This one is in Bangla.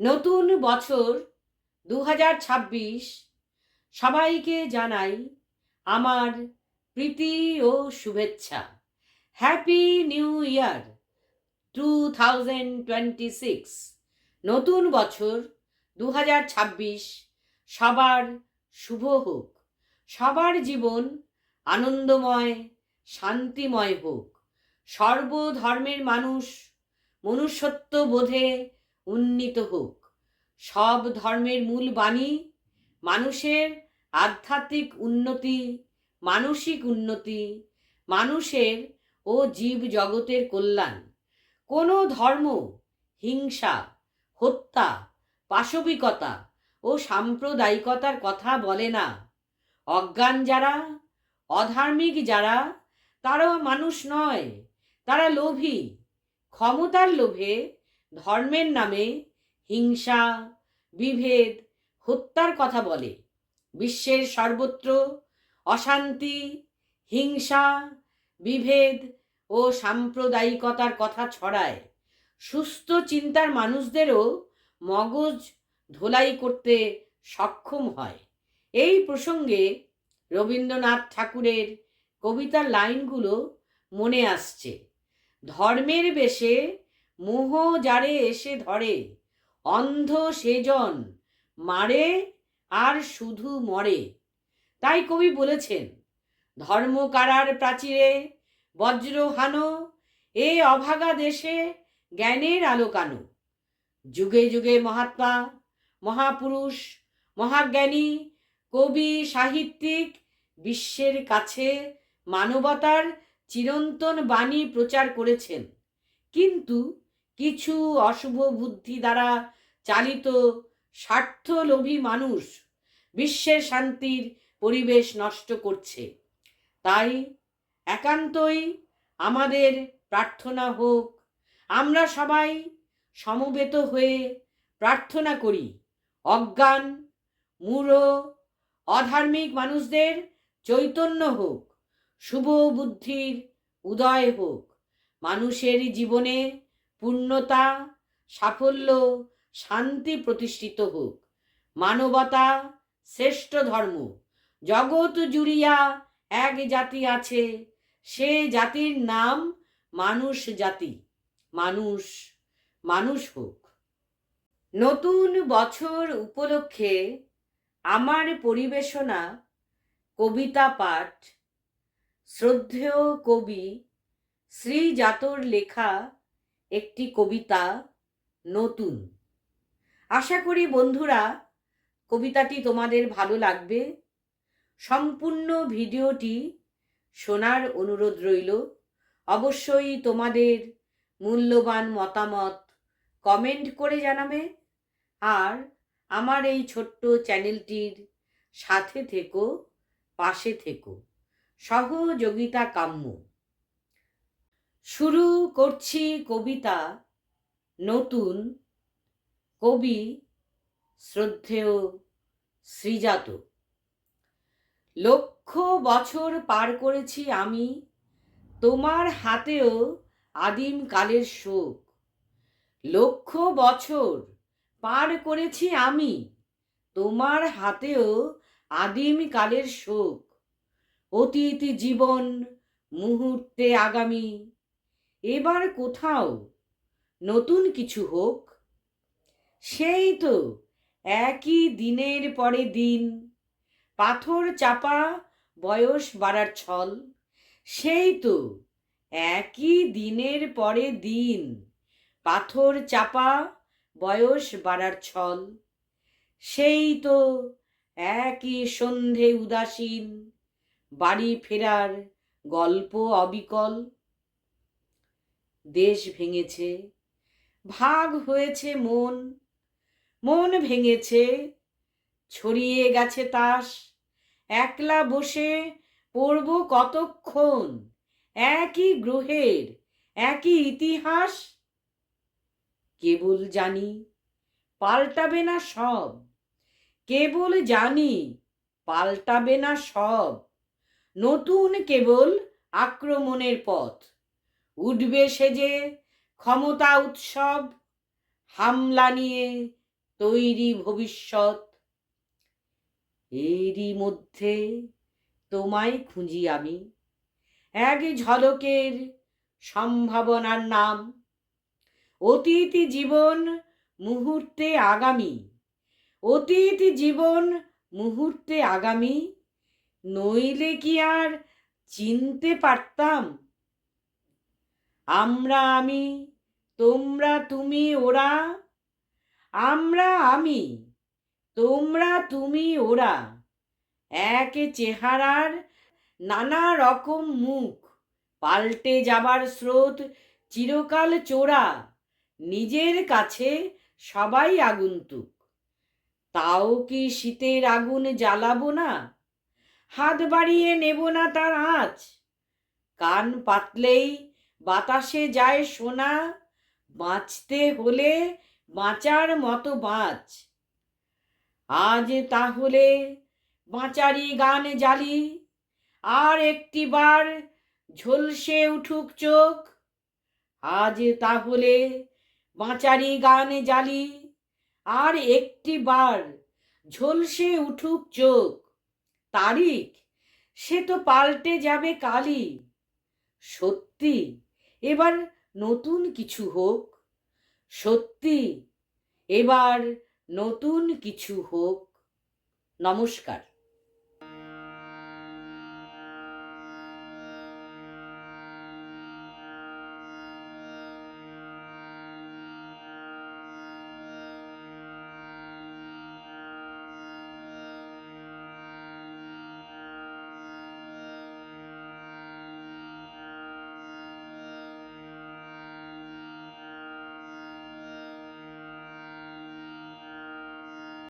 নতুন বছর দু হাজার ছাব্বিশ সবাইকে জানাই আমার প্রীতি ও শুভেচ্ছা। Happy new year two thousand twenty six নতুন বছর দু হাজার ছাব্বিশ সবার শুভ হোক। সবার জীবন আনন্দময়, শান্তিময় হোক। সর্বধর্মের মানুষ মনুষ্যত্ব বোধে উন্নীত হোক। সব ধর্মের মূল বাণী, মানুষের আধ্যাত্মিক উন্নতি, মানসিক উন্নতি, মানুষের ও জীব জগতের কল্যাণ। কোনো ধর্ম, হিংসা, হত্যা, পাশবিকতা ও সাম্প্রদায়িকতার কথা বলে না। অজ্ঞান যারা, অধার্মিক যারা, তারাও মানুষ নয়, তারা লোভী। ক্ষমতার লোভে ধর্মের নামে হিংসা, বিভেদ, হত্যার কথা বলে। বিশ্বের সর্বত্র অশান্তি, হিংসা, বিভেদ ও সাম্প্রদায়িকতার কথা ছড়ায়। সুস্থ চিন্তার মানুষদেরও মগজ ধোলাই করতে সক্ষম হয়। এই প্রসঙ্গে রবীন্দ্রনাথ ঠাকুরের কবিতার লাইনগুলো মনে আসছে। ধর্মের বেশে মোহ যারে এসে ধরে, অন্ধ সেজন মারে আর শুধু মরে। তাই কবি বলেছেন, ধর্মকারার প্রাচীরে বজ্র হানো, এ অভাগা দেশে জ্ঞানের আলোকানো যুগে যুগে মহাত্মা, মহাপুরুষ, মহাজ্ঞানী, কবি সাহিত্যিক, বিশ্বের কাছে মানবতার চিরন্তন বাণী প্রচার করেছেন। কিন্তু কিছু অশুভ বুদ্ধি দ্বারা চালিত স্বার্থলোভী মানুষ বিশ্বের শান্তির পরিবেশ নষ্ট করছে। তাই একান্তই আমাদের প্রার্থনা হোক। আমরা সবাই সমবেত হয়ে প্রার্থনা করি। অজ্ঞান, মূঢ়, অধার্মিক মানুষদের চৈতন্য হোক, শুভ বুদ্ধির উদয় হোক। মানুষের জীবনে পূর্ণতা, সাফল্য, শান্তি প্রতিষ্ঠিত হোক। মানবতা শ্রেষ্ঠ ধর্ম। জগৎ জুড়িয়া এক জাতি আছে, সে জাতির নাম মানুষ জাতি। মানুষ মানুষ হোক। নতুন বছর উপলক্ষে আমার পরিবেশনা, কবিতা পাঠ, শ্রদ্ধেয় কবি, শ্রীজাতর লেখা একটি কবিতা নতুন। আশা করি বন্ধুরা, কবিতাটি তোমাদের ভালো লাগবে। সম্পূর্ণ ভিডিওটি শোনার অনুরোধ রইল। অবশ্যই তোমাদের মূল্যবান মতামত কমেন্ট করে জানাবে আর আমার এই ছোট্ট চ্যানেলটির সাথে থেকো, পাশে থেকো। সহযোগিতা কাম্য। শুরু করছি কবিতা নতুন কবি শ্রদ্ধেয় শ্রীজাত। লক্ষ বছর পার করেছি আমি তোমার হাতেও আদিম কালের শোক। লক্ষ বছর পার করেছি আমি তোমার হাতেও আদিম কালের শোক। অতীত জীবন, মুহূর্তে আগামী এবার কোথাও? নতুন কিছু হোক। সেই তো, একই দিনের পরে দিন। পাথর চাপা, বয়স বাড়ার ছল। সেই তো, একই দিনের পরে দিন। পাথর চাপা, বয়স বাড়ার ছল। সেই তো, একই সন্ধে উদাসীন। বাড়ি ফেরার গল্প অবিকল। দেশ ভেঙেছে, ভাগ হয়েছে মন মন ভেঙেছে, ছড়িয়ে গেছে তাস, একলা বসে পড়ব কতক্ষণ, একই গ্রহের, একই ইতিহাস? কেবল জানি, পাল্টাবে না সব, কেবল জানি, পাল্টাবে না সব, নতুন কেবল আক্রমণের পথ। উঠবে সেজে ক্ষমতা উৎসব, হামলা নিয়ে তৈরি ভবিষ্যৎ। এরই মধ্যে তোমায় খুঁজি আমি, এক ঝলকের সম্ভাবনার নাম। অতীত জীবন মুহূর্তে আগামী, অতীত জীবন মুহূর্তে আগামী, নইলে কি আর চিনতে পারতাম? আমরা আমি, তোমরা তুমি, ওরা। আমরা আমি, তোমরা তুমি, ওরা। এক চেহারার নানা রকম মুখ, পাল্টে যাবার স্রোত, চিরকাল চোরা, নিজের কাছে সবাই আগন্তুক। তাও কি শীতের আগুন জ্বালাবো না? হাত বাড়িয়ে নেব না তার আঁচ। কান পাতলেই বাতাসে যায় সোনা, বাঁচতে হলে বাঁচার মতো বাঁচ আজ তাহলে বাঁচারি গান জালি, আর একটি বার ঝলসে উঠুক চোখ। আজ তাহলে বাঁচারি গান জালি, আর একটি বার ঝলসে উঠুক চোখ। তারিখ? সে তো পাল্টে যাবে কালই সত্যি? এবার নতুন কিছু হোক সত্যি এবার নতুন কিছু হোক। নমস্কার।